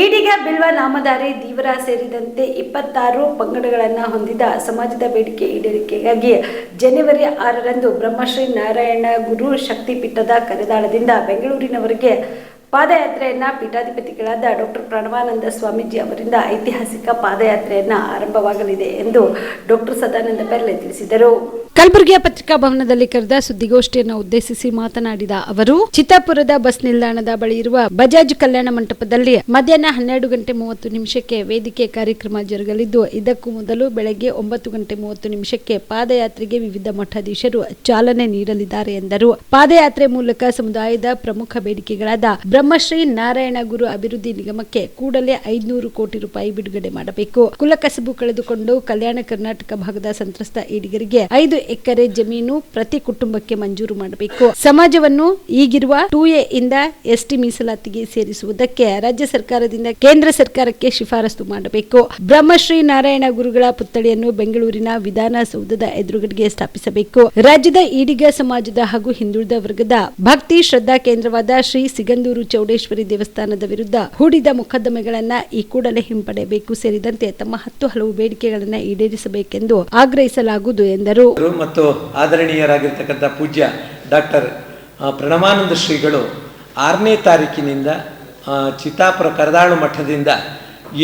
ಈಡಿಗ ಬಿಲ್ವ ನಾಮಧಾರಿ ದೀವರ ಸೇರಿದಂತೆ ಇಪ್ಪತ್ತಾರು ಪಂಗಡಗಳನ್ನು ಹೊಂದಿದ ಸಮಾಜದ ಬೇಡಿಕೆ ಈಡೇರಿಕೆಗಾಗಿ ಜನವರಿ ಆರರಂದು ಬ್ರಹ್ಮಶ್ರೀ ನಾರಾಯಣ ಗುರು ಶಕ್ತಿಪೀಠದ ಕರೆದಾಳದಿಂದ ಬೆಂಗಳೂರಿನವರೆಗೆ ಪಾದಯಾತ್ರೆಯನ್ನ ಪೀಠಾಧಿಪತಿಗಳಾದ ಡಾಕ್ಟರ್ ಪ್ರಣವಾನಂದ ಸ್ವಾಮೀಜಿ ಅವರಿಂದ ಐತಿಹಾಸಿಕ ಪಾದಯಾತ್ರೆಯನ್ನ ಆರಂಭವಾಗಲಿದೆ ಎಂದು ಡಾಕ್ಟರ್ ಸದಾನಂದ ಪೆರ್ಲೆ ತಿಳಿಸಿದರು. ಕಲಬುರಗಿಯ ಪತ್ರಿಕಾ ಭವನದಲ್ಲಿ ಕರೆದ ಸುದ್ದಿಗೋಷ್ಠಿಯನ್ನು ಉದ್ದೇಶಿಸಿ ಮಾತನಾಡಿದ ಅವರು, ಚಿತ್ತಾಪುರದ ಬಸ್ ನಿಲ್ದಾಣದ ಬಳಿ ಇರುವ ಬಜಾಜ್ ಕಲ್ಯಾಣ ಮಂಟಪದಲ್ಲಿ ಮಧ್ಯಾಹ್ನ ಹನ್ನೆರಡು ಗಂಟೆ ಮೂವತ್ತು ನಿಮಿಷಕ್ಕೆ ವೇದಿಕೆ ಕಾರ್ಯಕ್ರಮ ಜರುಗಲಿದ್ದು, ಇದಕ್ಕೂ ಮೊದಲು ಬೆಳಗ್ಗೆ ಒಂಬತ್ತು ಗಂಟೆ ಮೂವತ್ತು ನಿಮಿಷಕ್ಕೆ ಪಾದಯಾತ್ರೆಗೆ ವಿವಿಧ ಮಠಾಧೀಶರು ಚಾಲನೆ ನೀಡಲಿದ್ದಾರೆ ಎಂದರು. ಪಾದಯಾತ್ರೆ ಮೂಲಕ ಸಮುದಾಯದ ಪ್ರಮುಖ ಬೇಡಿಕೆಗಳಾದ ಬ್ರಹ್ಮಶ್ರೀ ನಾರಾಯಣ ಗುರು ಅಭಿವೃದ್ಧಿ ನಿಗಮಕ್ಕೆ ಕೂಡಲೇ ಐದುನೂರು ಕೋಟಿ ರೂಪಾಯಿ ಬಿಡುಗಡೆ ಮಾಡಬೇಕು. ಕುಲಕಸಬು ಕಳೆದುಕೊಂಡು ಕಲ್ಯಾಣ ಕರ್ನಾಟಕ ಭಾಗದ ಸಂತ್ರಸ್ತ ಈಡಿಗರಿಗೆ ಐದು ಎಕರೆ ಜಮೀನು ಪ್ರತಿ ಕುಟುಂಬಕ್ಕೆ ಮಂಜೂರು ಮಾಡಬೇಕು. ಸಮಾಜವನ್ನು ಈಗಿರುವ ಟೂ ಎ ಇಂದ ಎಸ್ಟಿ ಮೀಸಲಾತಿಗೆ ಸೇರಿಸುವುದಕ್ಕೆ ರಾಜ್ಯ ಸರ್ಕಾರದಿಂದ ಕೇಂದ್ರ ಸರ್ಕಾರಕ್ಕೆ ಶಿಫಾರಸು ಮಾಡಬೇಕು. ಬ್ರಹ್ಮಶ್ರೀ ನಾರಾಯಣ ಗುರುಗಳ ಪುತ್ಥಳಿಯನ್ನು ಬೆಂಗಳೂರಿನ ವಿಧಾನಸೌಧದ ಎದುರುಗಡೆಗೆ ಸ್ಥಾಪಿಸಬೇಕು. ರಾಜ್ಯದ ಈಡಿಗ ಸಮಾಜದ ಹಾಗೂ ಹಿಂದುಳಿದ ವರ್ಗದ ಭಕ್ತಿ, ಶ್ರದ್ಧಾ ಕೇಂದ್ರವಾದ ಶ್ರೀ ಸಿಗಂದೂರು ಚೌಡೇಶ್ವರಿ ದೇವಸ್ಥಾನದ ವಿರುದ್ಧ ಹೂಡಿದ ಮೊಕದ್ದಮೆಗಳನ್ನ ಈ ಕೂಡಲೇ ಹಿಂಪಡೆಯಬೇಕು. ಸೇರಿದಂತೆ ತಮ್ಮ ಹತ್ತು ಹಲವು ಬೇಡಿಕೆಗಳನ್ನು ಈಡೇರಿಸಬೇಕೆಂದು ಆಗ್ರಹಿಸಲಾಗುವುದು ಎಂದರು. ಮತ್ತು ಆದರಣೀಯರಾಗಿರ್ತಕ್ಕಂಥ ಪೂಜ್ಯ ಡಾಕ್ಟರ್ ಪ್ರಣಮಾನಂದ ಶ್ರೀಗಳು ಆರನೇ ತಾರೀಕಿನಿಂದ ಚಿತ್ತಾಪುರ ಕರದಾಳು ಮಠದಿಂದ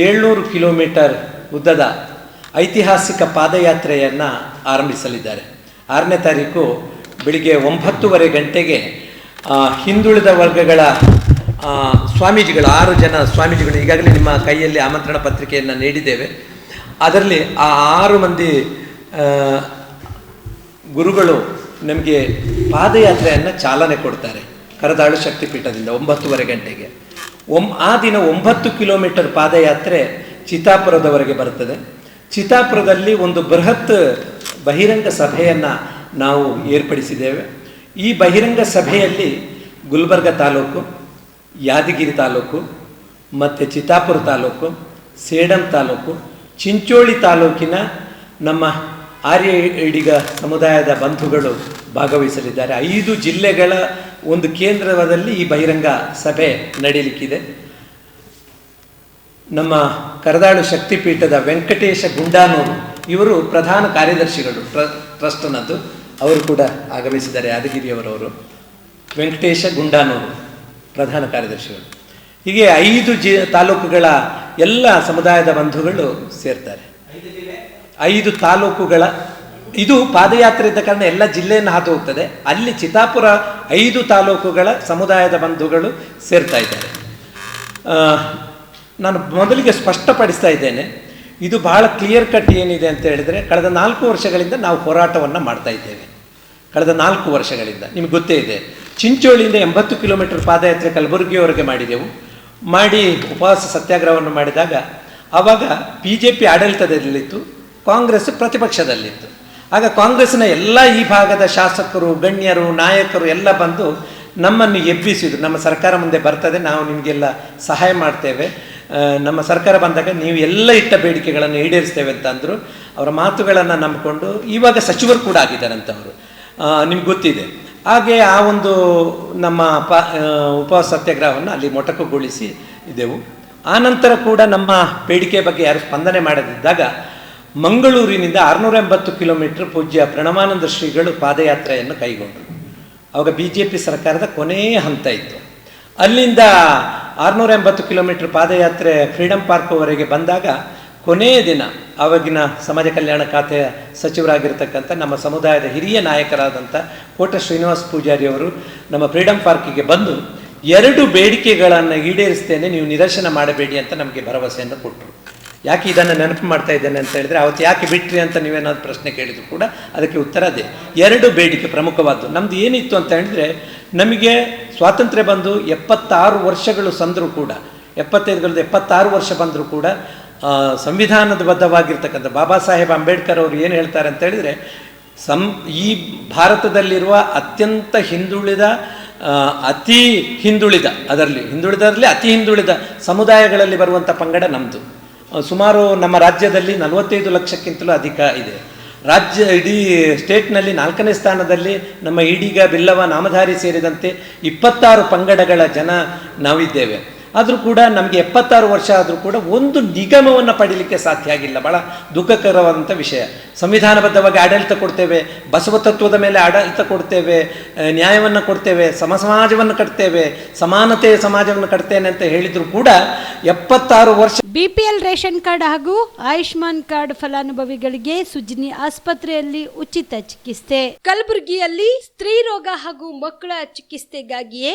ಏಳ್ನೂರು ಕಿಲೋಮೀಟರ್ ಉದ್ದದ ಐತಿಹಾಸಿಕ ಪಾದಯಾತ್ರೆಯನ್ನು ಆರಂಭಿಸಲಿದ್ದಾರೆ. ಆರನೇ ತಾರೀಕು ಬೆಳಿಗ್ಗೆ ಒಂಬತ್ತುವರೆ ಗಂಟೆಗೆ ಹಿಂದುಳಿದ ವರ್ಗಗಳ ಸ್ವಾಮೀಜಿಗಳು, ಆರು ಜನ ಸ್ವಾಮೀಜಿಗಳು ಈಗಾಗಲೇ ನಿಮ್ಮ ಕೈಯಲ್ಲಿ ಆಮಂತ್ರಣ ಪತ್ರಿಕೆಯನ್ನು ನೀಡಿದ್ದೇವೆ. ಅದರಲ್ಲಿ ಆ ಆರು ಮಂದಿ ಗುರುಗಳು ನಮಗೆ ಪಾದಯಾತ್ರೆಯನ್ನು ಚಾಲನೆ ಕೊಡ್ತಾರೆ, ಕರದಾಳು ಶಕ್ತಿಪೀಠದಿಂದ ಒಂಬತ್ತುವರೆ ಗಂಟೆಗೆ. ಒಂ, ಆ ದಿನ ಒಂಬತ್ತು ಕಿಲೋಮೀಟರ್ ಪಾದಯಾತ್ರೆ ಚಿತ್ತಾಪುರದವರೆಗೆ ಬರ್ತದೆ ಚಿತ್ತಾಪುರದಲ್ಲಿ ಒಂದು ಬೃಹತ್ ಬಹಿರಂಗ ಸಭೆಯನ್ನು ನಾವು ಏರ್ಪಡಿಸಿದ್ದೇವೆ. ಈ ಬಹಿರಂಗ ಸಭೆಯಲ್ಲಿ ಗುಲ್ಬರ್ಗ ತಾಲೂಕು, ಯಾದಗಿರಿ ತಾಲೂಕು, ಮತ್ತು ಚಿತ್ತಾಪುರ ತಾಲೂಕು, ಸೇಡಂ ತಾಲೂಕು, ಚಿಂಚೋಳಿ ತಾಲೂಕಿನ ನಮ್ಮ ಆರ್ಯ ಇಡಿಗ ಸಮುದಾಯದ ಬಂಧುಗಳು ಭಾಗವಹಿಸಲಿದ್ದಾರೆ. ಐದು ಜಿಲ್ಲೆಗಳ ಒಂದು ಕೇಂದ್ರದಲ್ಲಿ ಈ ಬಹಿರಂಗ ಸಭೆ ನಡೀಲಿಕ್ಕಿದೆ. ನಮ್ಮ ಕರದಾಳು ಶಕ್ತಿಪೀಠದ ವೆಂಕಟೇಶ ಗುಂಡಾನೂರು, ಇವರು ಪ್ರಧಾನ ಕಾರ್ಯದರ್ಶಿಗಳು, ಟ್ರ, ಟ್ರಸ್ಟ್ನದ್ದು. ಅವರು ಕೂಡ ಆಗಮಿಸಿದ್ದಾರೆ, ಯಾದಗಿರಿಯವರವರು. ವೆಂಕಟೇಶ ಗುಂಡಾನೂರು, ಪ್ರಧಾನ ಕಾರ್ಯದರ್ಶಿಗಳು. ಹೀಗೆ ಐದು ಜಿ, ತಾಲೂಕುಗಳ ಎಲ್ಲ ಸಮುದಾಯದ ಬಂಧುಗಳು ಸೇರ್ತಾರೆ. ಐದು ತಾಲೂಕುಗಳ, ಇದು ಪಾದಯಾತ್ರೆ ಇದ್ದ ಕಾರಣ ಎಲ್ಲ ಜಿಲ್ಲೆಯನ್ನು ಹಾದು ಹೋಗ್ತದೆ. ಅಲ್ಲಿ ಚಿತಾಪುರ ಐದು ತಾಲೂಕುಗಳ ಸಮುದಾಯದ ಬಂಧುಗಳು ಸೇರ್ತಾ ಇದ್ದಾರೆ. ನಾನು ಮೊದಲಿಗೆ ಸ್ಪಷ್ಟಪಡಿಸ್ತಾ ಇದ್ದೇನೆ. ಇದು ಬಹಳ ಕ್ಲಿಯರ್ ಕಟ್ ಏನಿದೆ ಅಂತ ಹೇಳಿದರೆ ಕಳೆದ ನಾಲ್ಕು ವರ್ಷಗಳಿಂದ ನಾವು ಹೋರಾಟವನ್ನು ಮಾಡ್ತಾ ಇದ್ದೇವೆ. ಕಳೆದ ನಾಲ್ಕು ವರ್ಷಗಳಿಂದ, ನಿಮ್ಗೆ ಗೊತ್ತೇ ಇದೆ. ಚಿಂಚೋಳಿಯಿಂದ ಎಂಬತ್ತು ಕಿಲೋಮೀಟರ್ ಪಾದಯಾತ್ರೆ ಕಲಬುರಗಿಯವರೆಗೆ ಮಾಡಿದೆವು. ಮಾಡಿ ಉಪವಾಸ ಸತ್ಯಾಗ್ರಹವನ್ನು ಮಾಡಿದಾಗ ಆವಾಗ ಬಿ ಜೆ ಪಿ ಆಡಳಿತದಲ್ಲಿತ್ತು. ಕಾಂಗ್ರೆಸ್ ಪ್ರತಿಪಕ್ಷದಲ್ಲಿತ್ತು. ಆಗ ಕಾಂಗ್ರೆಸ್ನ ಎಲ್ಲ ಈ ಭಾಗದ ಶಾಸಕರು, ಗಣ್ಯರು, ನಾಯಕರು ಎಲ್ಲ ಬಂದು ನಮ್ಮನ್ನು ಎಬ್ಬಿಸಿದ್ರು. ನಮ್ಮ ಸರ್ಕಾರ ಮುಂದೆ ಬರ್ತದೆ, ನಾವು ನಿಮಗೆಲ್ಲ ಸಹಾಯ ಮಾಡ್ತೇವೆ. ನಮ್ಮ ಸರ್ಕಾರ ಬಂದಾಗ ನೀವು ಎಲ್ಲ ಇಟ್ಟ ಬೇಡಿಕೆಗಳನ್ನು ಈಡೇರಿಸ್ತೇವೆ ಅಂತಂದರು. ಅವರ ಮಾತುಗಳನ್ನು ನಂಬಿಕೊಂಡು ಇವಾಗ ಸಚಿವರು ಕೂಡ ಆಗಿದ್ದಾರಂತವರು ನಿಮ್ಗೆ ಗೊತ್ತಿದೆ. ಹಾಗೆ ಆ ಒಂದು ನಮ್ಮ ಪ ಉಪ ಸತ್ಯಾಗ್ರಹವನ್ನು ಅಲ್ಲಿ ಮೊಟಕುಗೊಳಿಸಿ ಇದ್ದೆವು. ಆನಂತರ ಕೂಡ ನಮ್ಮ ಬೇಡಿಕೆ ಬಗ್ಗೆ ಯಾರು ಸ್ಪಂದನೆ ಮಾಡದಿದ್ದಾಗ ಮಂಗಳೂರಿನಿಂದ ಆರುನೂರ ಎಂಬತ್ತು ಕಿಲೋಮೀಟರ್ ಪೂಜ್ಯ ಪ್ರಣಮಾನಂದ ಶ್ರೀಗಳು ಪಾದಯಾತ್ರೆಯನ್ನು ಕೈಗೊಂಡರು. ಅವಾಗ ಬಿ ಜೆ ಪಿ ಸರ್ಕಾರದ ಕೊನೆಯ ಹಂತ ಇತ್ತು. ಅಲ್ಲಿಂದ ಆರುನೂರ ಎಂಬತ್ತು ಕಿಲೋಮೀಟರ್ ಪಾದಯಾತ್ರೆ ಫ್ರೀಡಮ್ ಪಾರ್ಕ್ವರೆಗೆ ಬಂದಾಗ ಕೊನೆಯ ದಿನ ಆವಾಗಿನ ಸಮಾಜ ಕಲ್ಯಾಣ ಖಾತೆಯ ಸಚಿವರಾಗಿರ್ತಕ್ಕಂಥ ನಮ್ಮ ಸಮುದಾಯದ ಹಿರಿಯ ನಾಯಕರಾದಂಥ ಕೋಟ ಶ್ರೀನಿವಾಸ್ ಪೂಜಾರಿಯವರು ನಮ್ಮ ಫ್ರೀಡಮ್ ಪಾರ್ಕಿಗೆ ಬಂದು ಎರಡು ಬೇಡಿಕೆಗಳನ್ನು ಈಡೇರಿಸ್ತೇನೆ, ನೀವು ನಿರಶನ ಮಾಡಬೇಡಿ ಅಂತ ನಮಗೆ ಭರವಸೆಯನ್ನು ಕೊಟ್ಟರು ಯಾಕೆ ಇದನ್ನು ನೆನಪು ಮಾಡ್ತಾ ಇದ್ದೇನೆ ಅಂತ ಹೇಳಿದ್ರೆ, ಅವತ್ತು ಯಾಕೆ ಬಿಟ್ರಿ ಅಂತ ನೀವೇನಾದ್ರು ಪ್ರಶ್ನೆ ಕೇಳಿದ್ರು ಕೂಡ ಅದಕ್ಕೆ ಉತ್ತರ ಅದೇ. ಎರಡು ಬೇಡಿಕೆ ಪ್ರಮುಖವಾದ್ದು. ನಮ್ದು ಏನಿತ್ತು ಅಂತ ಹೇಳಿದ್ರೆ, ನಮಗೆ ಸ್ವಾತಂತ್ರ್ಯ ಬಂದು ಎಪ್ಪತ್ತಾರು ವರ್ಷಗಳು ಸಂದರೂ ಕೂಡ ಎಪ್ಪತ್ತೈದುಗಳದ್ದು ಎಪ್ಪತ್ತಾರು ವರ್ಷ ಬಂದರೂ ಕೂಡ ಸಂವಿಧಾನದ ಬದ್ಧವಾಗಿರ್ತಕ್ಕಂಥ ಬಾಬಾ ಸಾಹೇಬ್ ಅಂಬೇಡ್ಕರ್ ಅವರು ಏನು ಹೇಳ್ತಾರೆ ಅಂತ ಹೇಳಿದರೆ, ಸಂ, ಈ ಭಾರತದಲ್ಲಿರುವ ಅತ್ಯಂತ ಹಿಂದುಳಿದ ಅತಿ ಹಿಂದುಳಿದ, ಅದರಲ್ಲಿ, ಹಿಂದುಳಿದರಲ್ಲಿ ಅತಿ ಹಿಂದುಳಿದ ಸಮುದಾಯಗಳಲ್ಲಿ ಬರುವಂಥ ಪಂಗಡ ನಮ್ಮದು ಸುಮಾರು ನಮ್ಮ ರಾಜ್ಯದಲ್ಲಿ ನಲವತ್ತೈದು ಲಕ್ಷಕ್ಕಿಂತಲೂ ಅಧಿಕ ಇದೆ. ರಾಜ್ಯ ಇಡೀ ಸ್ಟೇಟ್ನಲ್ಲಿ ನಾಲ್ಕನೇ ಸ್ಥಾನದಲ್ಲಿ ನಮ್ಮ ಈಡೀಗ ಬಿಲ್ಲವ ನಾಮಧಾರಿ ಸೇರಿದಂತೆ ಇಪ್ಪತ್ತಾರು ಪಂಗಡಗಳ ಜನ ನಾವಿದ್ದೇವೆ. ಆದರೂ ಕೂಡ ನಮಗೆ ಎಪ್ಪತ್ತಾರು ವರ್ಷ ಆದರೂ ಕೂಡ ಒಂದು ನಿಗಮವನ್ನು ಪಡೀಲಿಕ್ಕೆ ಸಾಧ್ಯ ಆಗಿಲ್ಲ. ಬಹಳ ದುಃಖಕರವಾದಂಥ ವಿಷಯ. ಸಂವಿಧಾನಬದ್ಧವಾಗಿ ಆಡಳಿತ ಕೊಡ್ತೇವೆ, ಬಸವ ತತ್ವದ ಮೇಲೆ ಆಡಳಿತ ಕೊಡ್ತೇವೆ ನ್ಯಾಯವನ್ನು ಕೊಡ್ತೇವೆ, ಸಮ ಸಮಾಜವನ್ನು ಕಟ್ತೇವೆ, ಸಮಾನತೆಯ ಸಮಾಜವನ್ನು ಕಟ್ತೇನೆ ಅಂತ ಹೇಳಿದ್ರು ಕೂಡ ಎಪ್ಪತ್ತಾರು ವರ್ಷ ಬಿಪಿಎಲ್ ರೇಷನ್ ಕಾರ್ಡ್ ಹಾಗೂ ಆಯುಷ್ಮಾನ್ ಕಾರ್ಡ್ ಫಲಾನುಭವಿಗಳಿಗೆ ಸುಜ್ನಿ ಆಸ್ಪತ್ರೆಯಲ್ಲಿ ಉಚಿತ ಚಿಕಿತ್ಸೆ. ಕಲಬುರಗಿಯಲ್ಲಿ ಸ್ತ್ರೀ ರೋಗ ಹಾಗೂ ಮಕ್ಕಳ ಚಿಕಿತ್ಸೆಗಾಗಿಯೇ